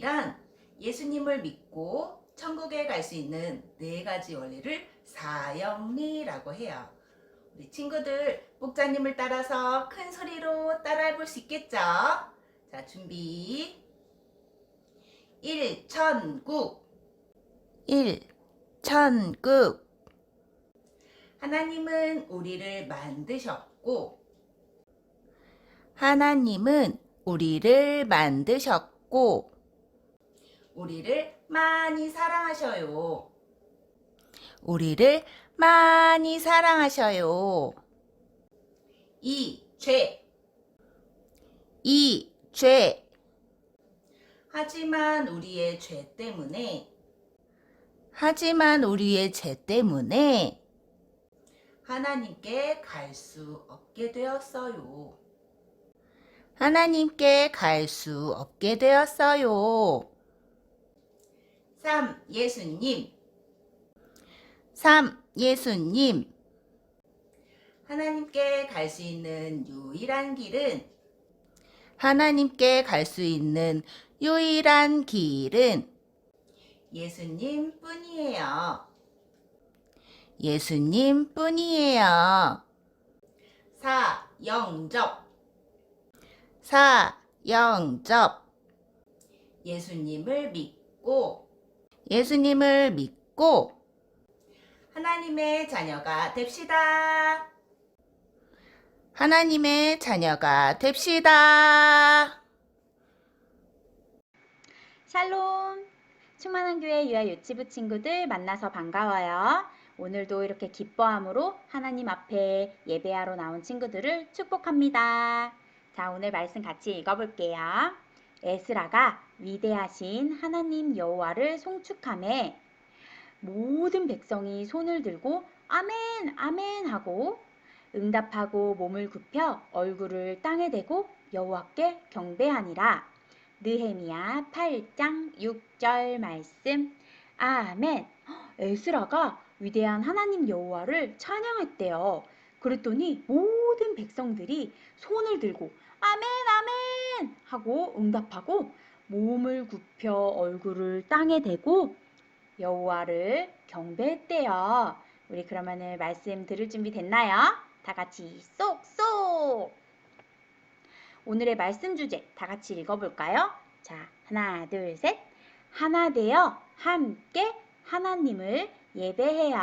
사형리란 예수님을 믿고 천국에 갈 수 있는 네 가지 원리를 사형리라고 해요. 우리 친구들 목자님을 따라서 큰 소리로 따라해 볼 수 있겠죠? 자, 준비. 일천국. 일천국. 하나님은 우리를 만드셨고, 하나님은 우리를 만드셨고, 우리를 많이 사랑하셔요. 우리를 많이 사랑하셔요. 이 죄. 이 죄. 하지만 우리의 죄 때문에 하지만 우리의 죄 때문에 하나님께 갈 수 없게 되었어요. 하나님께 갈 수 없게 되었어요. 3. 예수님 3. 예수님 하나님께 갈 수 있는 유일한 길은 하나님께 갈 수 있는 유일한 길은 예수님 뿐이에요. 예수님 뿐이에요. 4. 영접 4. 영접 예수님을 믿고 예수님을 믿고 하나님의 자녀가 됩시다. 하나님의 자녀가 됩시다. 샬롬! 충만한 교회 유아 유치부 친구들 만나서 반가워요. 오늘도 이렇게 기뻐함으로 하나님 앞에 예배하러 나온 친구들을 축복합니다. 자, 오늘 말씀 같이 읽어볼게요. 에스라가 위대하신 하나님 여호와를 송축함에 모든 백성이 손을 들고 아멘, 아멘 하고 응답하고 몸을 굽혀 얼굴을 땅에 대고 여호와께 경배하니라. 느헤미야 8장 6절 말씀. 아멘. 에스라가 위대한 하나님 여호와를 찬양했대요. 그랬더니 모든 백성들이 손을 들고 아멘 아멘 하고 응답하고 몸을 굽혀 얼굴을 땅에 대고 여호와를 경배했대요. 우리 그러면은 말씀 들을 준비 됐나요? 다 같이 쏙쏙. 오늘의 말씀 주제 다 같이 읽어볼까요? 자, 하나, 둘, 셋. 하나 되어 함께 하나님을 예배해요.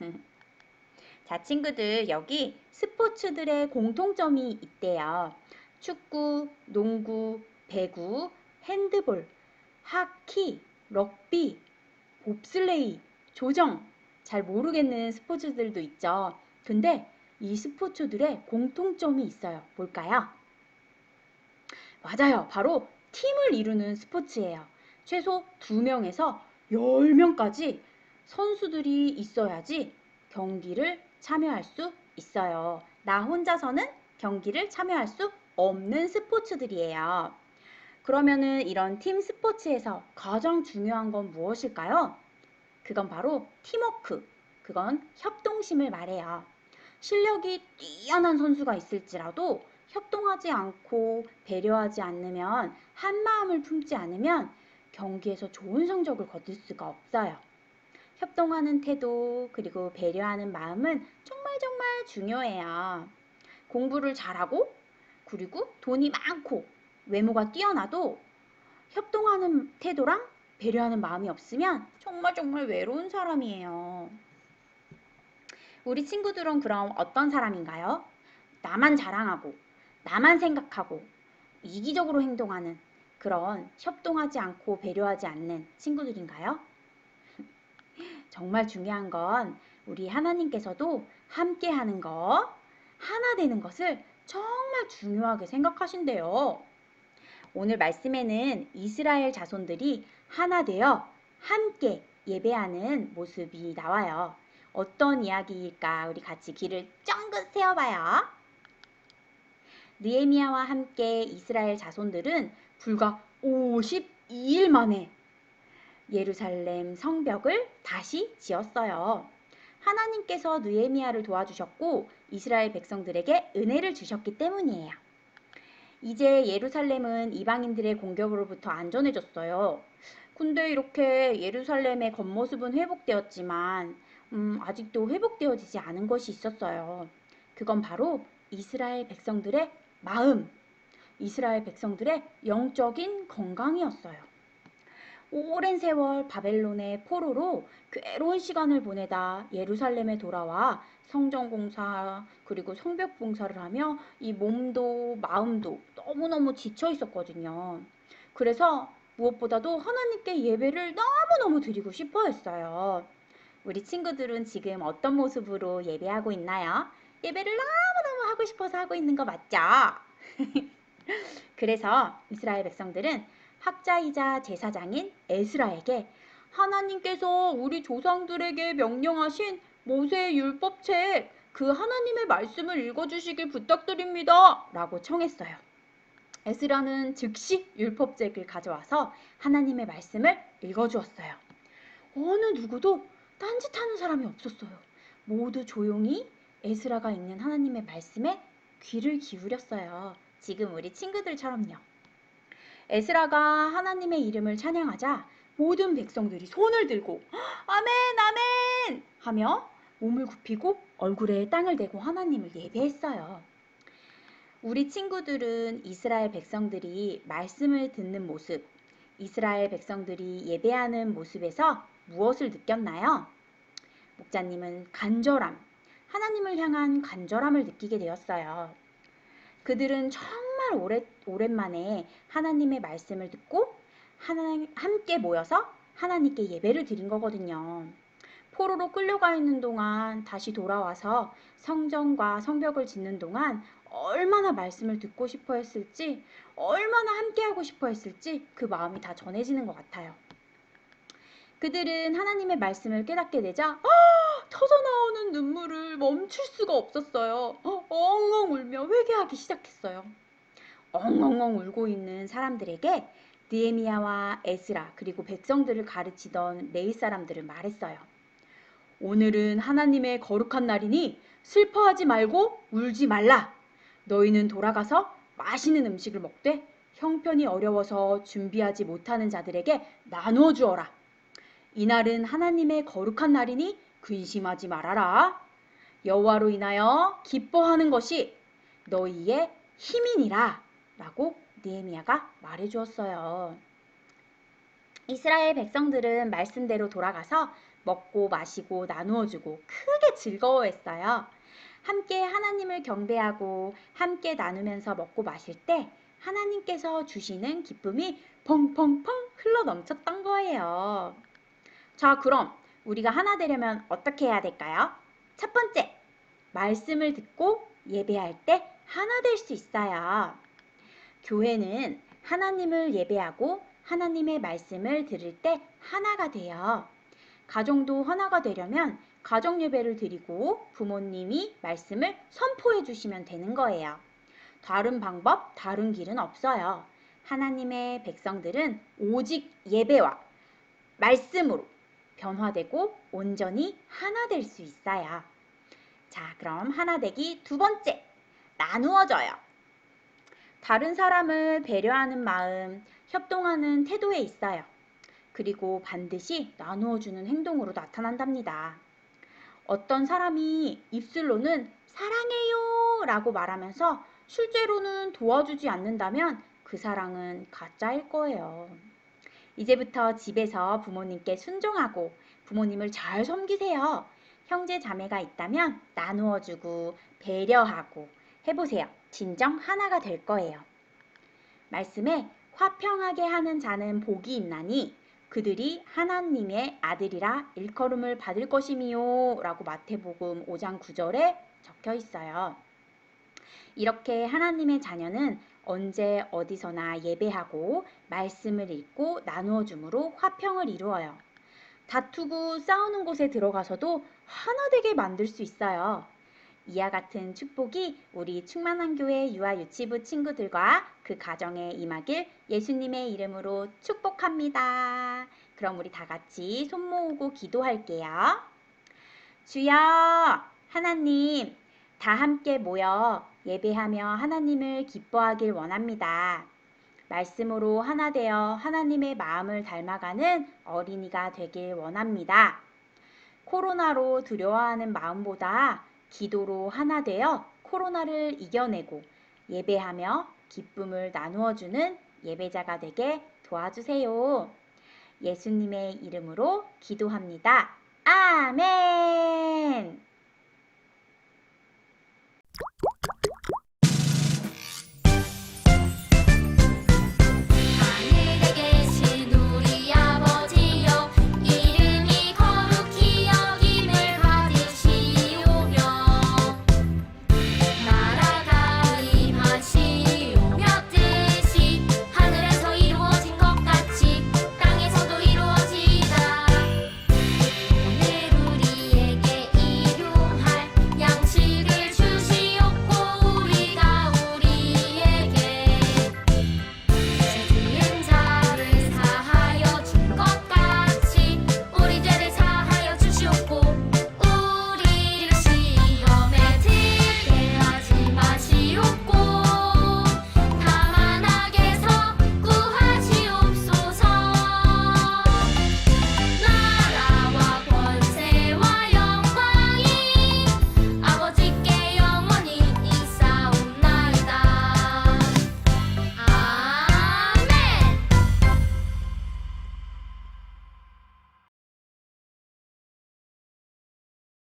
자, 친구들, 여기 스포츠들의 공통점이 있대요. 축구, 농구, 배구, 핸드볼, 하키, 럭비, 봅슬레이, 조정. 잘 모르겠는 스포츠들도 있죠. 근데 이 스포츠들의 공통점이 있어요. 뭘까요? 맞아요. 바로 팀을 이루는 스포츠예요. 최소 2명에서 10명까지 선수들이 있어야지 경기를 참여할 수 있어요. 나 혼자서는 경기를 참여할 수 없는 스포츠들이에요. 그러면은 이런 팀 스포츠에서 가장 중요한 건 무엇일까요? 그건 바로 팀워크. 그건 협동심을 말해요. 실력이 뛰어난 선수가 있을지라도 협동하지 않고 배려하지 않으면 한 마음을 품지 않으면 경기에서 좋은 성적을 거둘 수가 없어요. 협동하는 태도 그리고 배려하는 마음은 정말 정말 중요해요. 공부를 잘하고 그리고 돈이 많고 외모가 뛰어나도 협동하는 태도랑 배려하는 마음이 없으면 정말 정말 외로운 사람이에요. 우리 친구들은 그럼 어떤 사람인가요? 나만 자랑하고 나만 생각하고 이기적으로 행동하는 그런 협동하지 않고 배려하지 않는 친구들인가요? 정말 중요한 건 우리 하나님께서도 함께 하는 거, 하나 되는 것을 정말 중요하게 생각하신대요. 오늘 말씀에는 이스라엘 자손들이 하나 되어 함께 예배하는 모습이 나와요. 어떤 이야기일까? 우리 같이 귀를 쫑긋 세워봐요. 느헤미야와 함께 이스라엘 자손들은 불과 52일 만에 예루살렘 성벽을 다시 지었어요. 하나님께서 느헤미야를 도와주셨고 이스라엘 백성들에게 은혜를 주셨기 때문이에요. 이제 예루살렘은 이방인들의 공격으로부터 안전해졌어요. 근데 이렇게 예루살렘의 겉모습은 회복되었지만, 음, 아직도 회복되어지지 않은 것이 있었어요. 그건 바로 이스라엘 백성들의 마음, 이스라엘 백성들의 영적인 건강이었어요. 오랜 세월 바벨론의 포로로 괴로운 시간을 보내다 예루살렘에 돌아와 성전 공사 그리고 성벽 봉사를 하며 이 몸도 마음도 너무너무 지쳐 있었거든요. 그래서 무엇보다도 하나님께 예배를 너무너무 드리고 싶어 했어요. 우리 친구들은 지금 어떤 모습으로 예배하고 있나요? 예배를 너무너무 하고 싶어서 하고 있는 거 맞죠? 그래서 이스라엘 백성들은 학자이자 제사장인 에스라에게 하나님께서 우리 조상들에게 명령하신 모세의 율법책 그 하나님의 말씀을 읽어주시길 부탁드립니다. 라고 청했어요. 에스라는 즉시 율법책을 가져와서 하나님의 말씀을 읽어주었어요. 어느 누구도 딴짓하는 사람이 없었어요. 모두 조용히 에스라가 읽는 하나님의 말씀에 귀를 기울였어요. 지금 우리 친구들처럼요. 에스라가 하나님의 이름을 찬양하자 모든 백성들이 손을 들고 아멘 아멘 하며 몸을 굽히고 얼굴에 땅을 대고 하나님을 예배했어요. 우리 친구들은 이스라엘 백성들이 말씀을 듣는 모습, 이스라엘 백성들이 예배하는 모습에서 무엇을 느꼈나요? 목자님은 간절함, 하나님을 향한 간절함을 느끼게 되었어요. 그들은 정 말 오래, 오랜만에 하나님의 말씀을 듣고 하나, 함께 모여서 하나님께 예배를 드린 거거든요. 포로로 끌려가 있는 동안 다시 돌아와서 성전과 성벽을 짓는 동안 얼마나 말씀을 듣고 싶어 했을지, 얼마나 함께하고 싶어 했을지 그 마음이 다 전해지는 것 같아요. 그들은 하나님의 말씀을 깨닫게 되자 아, 터져 나오는 눈물을 멈출 수가 없었어요. 어, 엉엉 울며 회개하기 시작했어요. 엉엉엉 울고 있는 사람들에게 느헤미야와 에스라 그리고 백성들을 가르치던 레이 사람들을 말했어요. 오늘은 하나님의 거룩한 날이니 슬퍼하지 말고 울지 말라. 너희는 돌아가서 맛있는 음식을 먹되 형편이 어려워서 준비하지 못하는 자들에게 나누어 주어라. 이날은 하나님의 거룩한 날이니 근심하지 말아라. 여호와로 인하여 기뻐하는 것이 너희의 힘이니라. 라고 느헤미야가 말해 주었어요. 이스라엘 백성들은 말씀대로 돌아가서 먹고 마시고 나누어 주고 크게 즐거워했어요. 함께 하나님을 경배하고 함께 나누면서 먹고 마실 때 하나님께서 주시는 기쁨이 펑펑펑 흘러 넘쳤던 거예요. 자, 그럼 우리가 하나 되려면 어떻게 해야 될까요? 첫 번째, 말씀을 듣고 예배할 때 하나 될 수 있어요. 교회는 하나님을 예배하고 하나님의 말씀을 들을 때 하나가 돼요. 가정도 하나가 되려면 가정 예배를 드리고 부모님이 말씀을 선포해 주시면 되는 거예요. 다른 방법, 다른 길은 없어요. 하나님의 백성들은 오직 예배와 말씀으로 변화되고 온전히 하나 될 수 있어요. 자, 그럼 하나 되기 두 번째, 나누어져요. 다른 사람을 배려하는 마음, 협동하는 태도에 있어요. 그리고 반드시 나누어주는 행동으로 나타난답니다. 어떤 사람이 입술로는 사랑해요 라고 말하면서 실제로는 도와주지 않는다면 그 사랑은 가짜일 거예요. 이제부터 집에서 부모님께 순종하고 부모님을 잘 섬기세요. 형제 자매가 있다면 나누어주고 배려하고 해보세요. 진정 하나가 될 거예요. 말씀에 화평하게 하는 자는 복이 있나니 그들이 하나님의 아들이라 일컬음을 받을 것이미요 라고 마태복음 5장 9절에 적혀 있어요. 이렇게 하나님의 자녀는 언제 어디서나 예배하고 말씀을 읽고 나누어 줌으로 화평을 이루어요. 다투고 싸우는 곳에 들어가서도 하나 되게 만들 수 있어요. 이와 같은 축복이 우리 충만한 교회 유아 유치부 친구들과 그 가정에 임하길 예수님의 이름으로 축복합니다. 그럼 우리 다 같이 손 모으고 기도할게요. 주여 하나님 다 함께 모여 예배하며 하나님을 기뻐하길 원합니다. 말씀으로 하나 되어 하나님의 마음을 닮아가는 어린이가 되길 원합니다. 코로나로 두려워하는 마음보다 기도로 하나 되어 코로나를 이겨내고 예배하며 기쁨을 나누어주는 예배자가 되게 도와주세요. 예수님의 이름으로 기도합니다. 아멘!